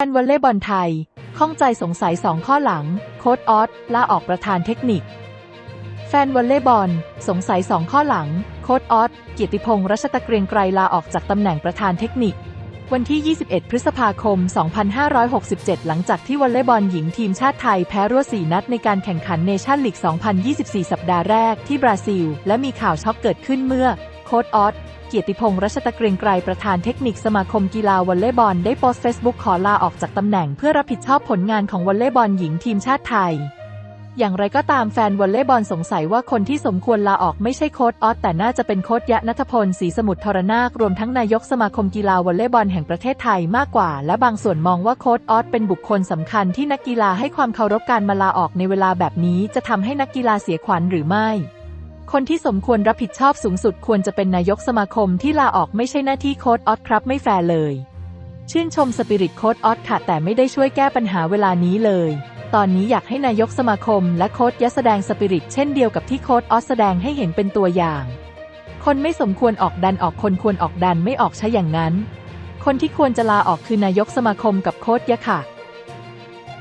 แฟนวอลเลย์บอลไทย ข้องใจสงสัย2ข้อหลัง โค้ดออสลาออกประธานเทคนิค แฟนวอลเลย์บอล สงสัย2ข้อหลัง โค้ดออสเกียรติพงษ์รัชตะเกรียงไกรลาออกจากตำแหน่งประธานเทคนิค วันที่ 21 พฤษภาคม 2567 หลังจากที่วอลเลย์บอลหญิงทีมชาติไทยแพ้รวด4นัดในการแข่งขันเนชั่นลีก 2024 สัปดาห์แรกที่บราซิล และมีข่าวช็อกเกิดขึ้นเมื่อ โค้ดออส เกียรติพงษ์รัชตะเกรียงไกรประธานเทคนิคสมาคมกีฬาวอลเลย์บอลได้โพสต์เฟซบุ๊กขอลาออกจากตำแหน่งเพื่อรับผิดชอบผลงานของวอลเลย์บอลหญิงทีมชาติไทย อย่างไรก็ตามแฟนวอลเลย์บอลสงสัยว่าคนที่สมควรลาออกไม่ใช่โค้ดออสแต่น่าจะเป็นโค้ดยะนัทพลศรีสมุทรทรนาครวมทั้งนายกสมาคมกีฬาวอลเลย์บอลแห่งประเทศไทยมากกว่า และบางส่วนมองว่าโค้ดออสเป็นบุคคลสำคัญที่นักกีฬาให้ความเคารพการมาลาออกในเวลาแบบนี้จะทำให้นักกีฬาเสียขวัญหรือไม่ คนที่สมควรรับผิดชอบสูงสุดควรจะเป็นนายกสมาคมที่ลาออกไม่ใช่หน้าที่โค้ดออสครับไม่แฟร์เลย ชื่นชมสปิริตโค้ดออสค่ะแต่ไม่ได้ช่วยแก้ปัญหาเวลานี้เลย ตอนนี้อยากให้นายกสมาคมและโค้ดยะแสดงสปิริตเช่นเดียวกับที่โค้ดออสแสดงให้เห็นเป็นตัวอย่าง คนไม่สมควรออกดันออกคนควรออกดันไม่ออกใช่อย่างนั้น คนที่ควรจะลาออกคือนายกสมาคมกับโค้ดยะค่ะ